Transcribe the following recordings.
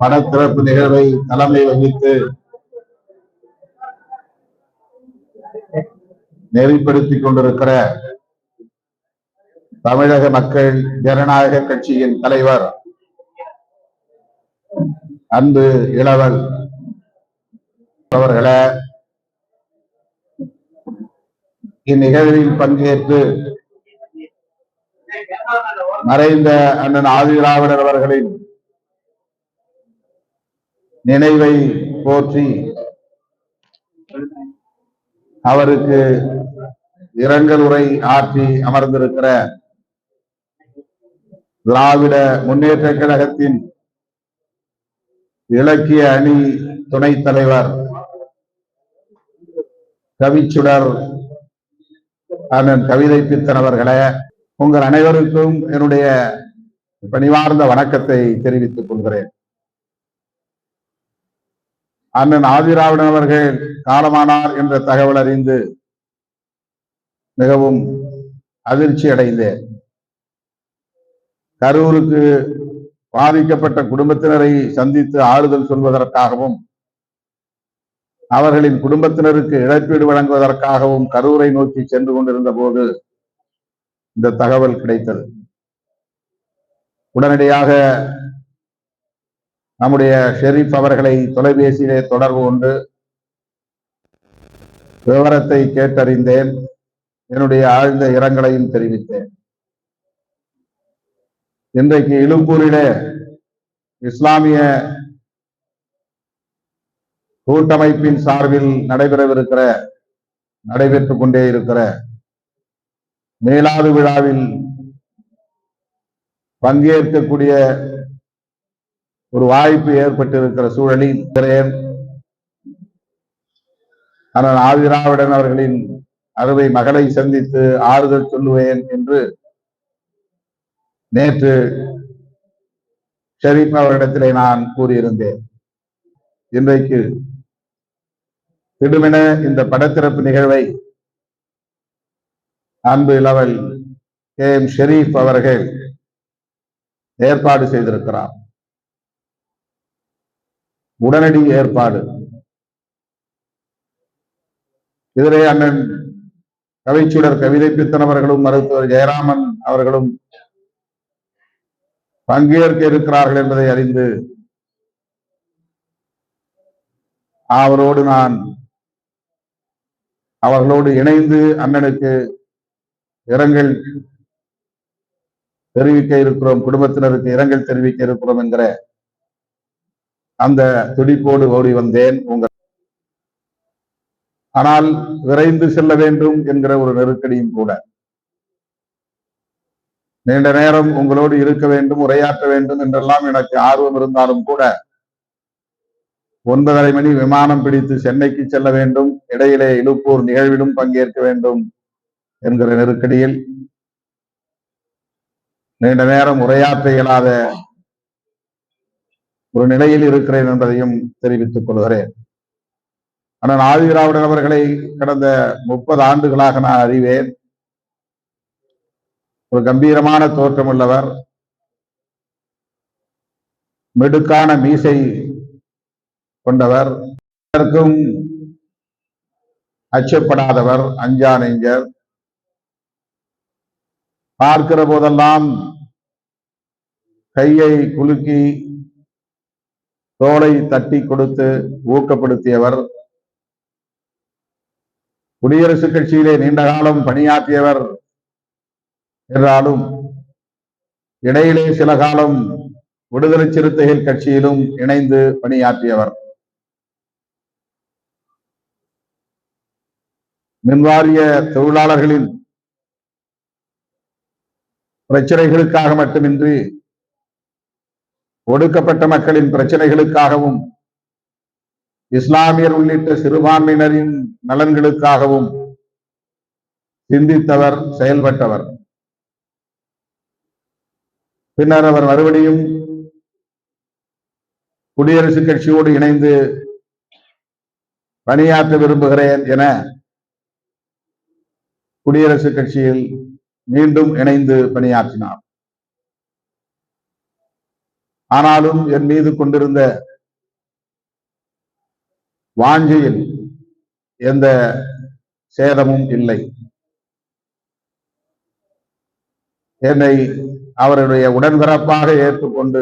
படத்திறப்பு நிகழ்வை தலைமை வகித்து நெறிப்படுத்திக் கொண்டிருக்கிற தமிழக மக்கள் ஜனநாயக கட்சியின் தலைவர் அன்பு இளவல் அவர்களே இந்நிகழ்வில் பங்கேற்று மறைந்த அண்ணன் ஆதிராவிடர் அவர்களின் நினைவை போற்றி. அவருக்கு இரங்கல் உரை ஆற்றி அமர்ந்திருக்கிற திராவிட முன்னேற்ற கழகத்தின் இலக்கிய அணி துணைத் தலைவர் கவிச்சுடர் அண்ணன் கவிதை பித்தன் அவர்களே உங்கள் அனைவருக்கும் என்னுடைய பணிவார்ந்த வணக்கத்தை தெரிவித்துக் கொள்கிறேன். அண்ணன் ஆதிராவிடன் அவர்கள் காலமானார் என்ற தகவல் அறிந்து மிகவும் அதிர்ச்சி அடைந்தேன். கரூருக்கு பாதிக்கப்பட்ட குடும்பத்தினரை சந்தித்து ஆறுதல் சொல்வதற்காகவும் அவர்களின் குடும்பத்தினருக்கு இழப்பீடு வழங்குவதற்காகவும் கரூரை நோக்கி சென்று கொண்டிருந்த போது இந்த தகவல் கிடைத்தது. உடனடியாக நம்முடைய ஷெரீப் அவர்களை தொலைபேசியிலே தொடர்பு கொண்டு விவரத்தை கேட்டறிந்தேன். என்னுடைய ஆழ்ந்த இரங்கலையும் தெரிவித்தேன். இன்றைக்கு இழும்பூரிலே இஸ்லாமிய கூட்டமைப்பின் சார்பில் நடைபெறவிருக்கிற நடைபெற்றுக் கொண்டே இருக்கிற மேலாது விழாவில் பங்கேற்கக்கூடிய ஒரு வாய்ப்பு ஏற்பட்டிருக்கிற சூழலில் இருக்கிறேன் ஆனால் ஆதிராவிடன் அவர்களின் அறுவை மகளை சந்தித்து ஆறுதல் சொல்லுவேன் என்று நேற்று ஷரீப் அவரிடத்திலே நான் கூறியிருந்தேன். இன்றைக்கு திடுமென இந்த படத்திறப்பு நிகழ்வை அன்பு இளவல் கே எம் ஷெரீப் அவர்கள் ஏற்பாடு செய்திருக்கிறார். உடனடி ஏற்பாடு. இதிலே அண்ணன் கவிச்சுடர் கவிதை பித்தன் அவர்களும் மருத்துவர் ஜெயராமன் அவர்களும் பங்கேற்க இருக்கிறார்கள் என்பதை அறிந்து அவரோடு நான் அவர்களோடு இணைந்து அண்ணனுக்கு இரங்கல் தெரிவிக்க இருக்கிறோம் குடும்பத்தினருக்கு இரங்கல் தெரிவிக்க இருக்கிறோம் என்கிற அந்த துடிப்போடு ஓடி வந்தேன் உங்கள் ஆனால் விரைந்து செல்ல வேண்டும் என்கிற ஒரு நெருக்கடியும் கூட. நீண்ட நேரம் உங்களோடு இருக்க வேண்டும் உரையாற்ற வேண்டும் என்றெல்லாம் எனக்கு ஆர்வம் இருந்தாலும் கூட ஒன்பதரை மணி விமானம் பிடித்து சென்னைக்கு செல்ல வேண்டும் இடையிலே இழுப்பூர் நிகழ்விலும் பங்கேற்க வேண்டும் என்கிற நெருக்கடியில் நீண்ட நேரம் உரையாற்ற இயலாத ஒரு நிலையில் இருக்கிறேன் என்பதையும் தெரிவித்துக் கொள்கிறேன். ஆனால் ஆதிராவிடன் அவர்களை கடந்த முப்பது ஆண்டுகளாக நான் அறிவேன். ஒரு கம்பீரமான தோற்றம் உள்ளவர். மெடுக்கான மீசை கொண்டவர். இதற்கும் அச்சப்படாதவர். அஞ்சா நெஞ்சர் பார்க்கிற போதெல்லாம் கையை குலுக்கி தோலை தட்டி கொடுத்து ஊக்கப்படுத்தியவர். குடியரசுக் கட்சியிலே நீண்ட காலம் பணியாற்றியவர் என்றாலும் இடையிலே சில காலம் விடுதலை சிறுத்தைகள் கட்சியிலும் இணைந்து பணியாற்றியவர். மின்வாரிய தொழிலாளர்களின் பிரச்சனைகளுக்காக மட்டுமின்றி ஒடுக்கப்பட்ட மக்களின் பிரச்சனைகளுக்காகவும் இஸ்லாமியர் உள்ளிட்ட சிறுபான்மையினரின் நலன்களுக்காகவும் சிந்தித்தவர் செயல்பட்டவர். பின்னர் அவர் மறுபடியும் குடியரசுக் கட்சியோடு இணைந்து பணியாற்ற விரும்புகிறேன் என குடியரசுக் கட்சியில் மீண்டும் இணைந்து பணியாற்றினார். ஆனாலும் என் மீது கொண்டிருந்த வாஞ்சியில் எந்த சேதமும் இல்லை. என்னை அவருடைய உடன்பிறப்பாக ஏற்றுக்கொண்டு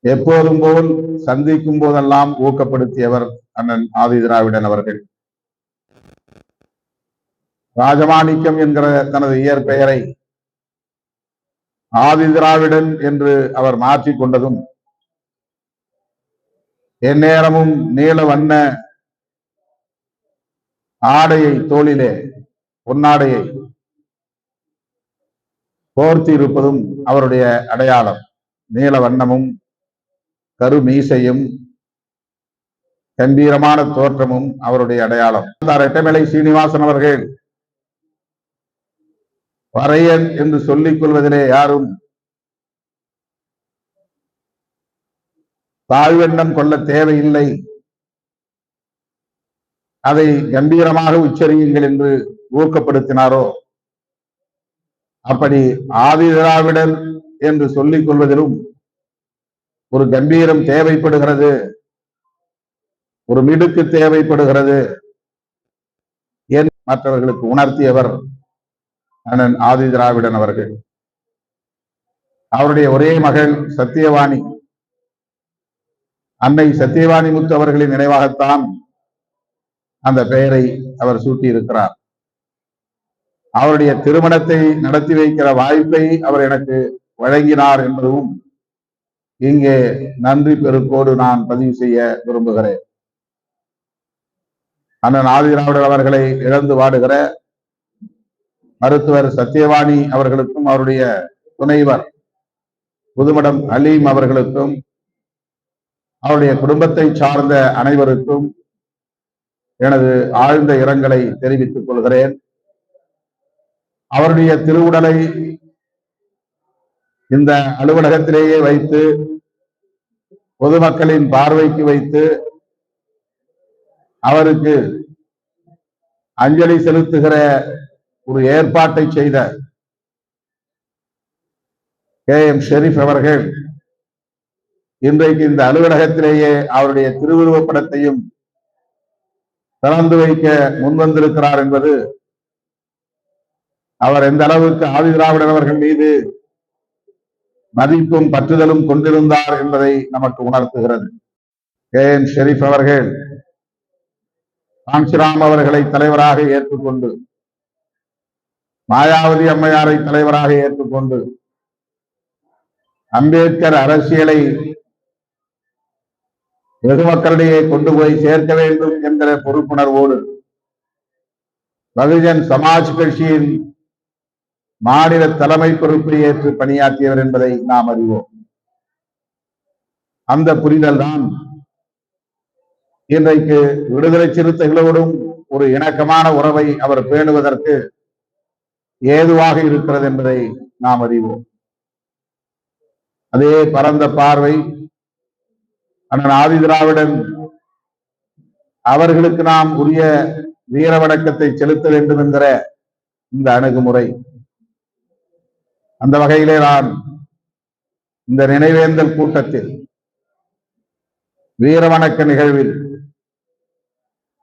எப்போதும் போல் சந்திக்கும் போதெல்லாம் ஊக்கப்படுத்தியவர் அண்ணன் ஆதி திராவிடன் அவர்கள். ராஜமாணிக்கம் என்கிற தனது இயற்பெயரை ஆதி திராவிடன் என்று அவர் மாற்றி கொண்டதும் எந்நேரமும் நீல வண்ண ஆடையை தோளிலே பொன்னாடையை போர்த்தி இருப்பதும் அவருடைய அடையாளம். நீல வண்ணமும் கருமீசையும் கம்பீரமான தோற்றமும் அவருடைய அடையாளம். ரெட்டமலை சீனிவாசன் அவர்கள் பறையன் என்று சொல்லிக் கொள்வதிலே யாரும் தாழ்வெண்ணம் கொள்ள தேவையில்லை. அதை கம்பீரமாக உச்சரியுங்கள் என்று ஊக்கப்படுத்தினாரோ? அப்படி ஆதி திராவிடர் என்று சொல்லிக் கொள்வதிலும் ஒரு கம்பீரம் தேவைப்படுகிறது. ஒரு மிடுக்கு தேவைப்படுகிறது. என் மற்றவர்களுக்கு உணர்த்தியவர் அண்ணன் ஆதி திராவிடன் அவர்கள். அவருடைய ஒரே மகள் சத்தியவாணி. அன்னை சத்தியவாணி முத்து அவர்களின் நினைவாகத்தான் அந்த பெயரை அவர் சூட்டியிருக்கிறார். அவருடைய திருமணத்தை நடத்தி வைக்கிற வாய்ப்பை அவர் எனக்கு வழங்கினார் என்பதும் இங்கே நன்றி பெருக்கோடு நான் பதிவு செய்ய விரும்புகிறேன். அண்ணன் ஆதிராவிடர் அவர்களை இழந்து வாடுகிற மருத்துவர் சத்யவாணி அவர்களுக்கும் அவருடைய துணைவர் புதுமடம் அலீம் அவர்களுக்கும் அவருடைய குடும்பத்தை சார்ந்த அனைவருக்கும் எனது ஆழ்ந்த இரங்கலை தெரிவித்துக் கொள்கிறேன். அவருடைய திருவுடலை இந்த அலுவலகத்திலேயே வைத்து பொதுமக்களின் பார்வைக்கு வைத்து அவருக்கு அஞ்சலி செலுத்துகிற ஒரு ஏற்பாட்டை செய்த கே எம் ஷெரீப் அவர்கள் இன்றைக்கு இந்த அலுவலகத்திலேயே அவருடைய திருவுருவப் படத்தையும் திறந்து வைக்க முன்வந்திருக்கிறார் என்பது அவர் எந்த அளவுக்கு ஆதி திராவிடர் அவர்கள் மீது மதிப்பும் பற்றுதலும் கொண்டிருந்தார் என்பதை நமக்கு உணர்த்துகிறது. கே எம் ஷெரீப் அவர்கள் காஞ்சிராம் அவர்களை தலைவராக ஏற்றுக்கொண்டு மாயாவதி அம்மையாரை தலைவராக ஏற்றுக்கொண்டு அம்பேத்கர் அரசியலை வெகுமக்களிடையே கொண்டு போய் சேர்க்க வேண்டும் என்கிற பொறுப்புணர்வோடு பகுஜன் சமாஜ் கட்சியின் மாநில தலைமை பொறுப்பை ஏற்று பணியாற்றியவர் என்பதை நாம் அறிவோம். அந்த புரிதல் தான் இன்றைக்கு விடுதலை சிறுத்தைகளோடும் ஒரு இணக்கமான உறவை அவர் பேணுவதற்கு ஏதுவாக இருக்கிறது என்பதை நாம் அறிவோம். அதே பரந்த பார்வை அண்ணன் ஆதி திராவிடன் அவர்களுக்கு நாம் உரிய வீர வணக்கத்தை செலுத்த வேண்டும் என்கிற இந்த அணுகுமுறை. அந்த வகையிலே நான் இந்த நினைவேந்தல் கூட்டத்தில் வீரவணக்க நிகழ்வில்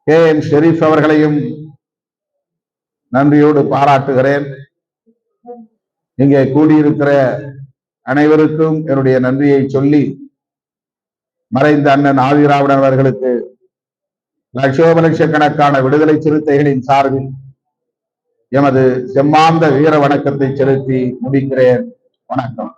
கே எம் ஷெரீப் அவர்களையும் நன்றியோடு பாராட்டுகிறேன். இங்கே கூடியிருக்கிற அனைவருக்கும் என்னுடைய நன்றியை சொல்லி மறைந்த அண்ணன் ஆதிராவிடன் அவர்களுக்கு லட்சோப லட்சக்கணக்கான விடுதலை சிறுத்தைகளின் சார்பில் எமது செம்மாந்த வீர வணக்கத்தை செலுத்தி முடிக்கிறேன். வணக்கம்.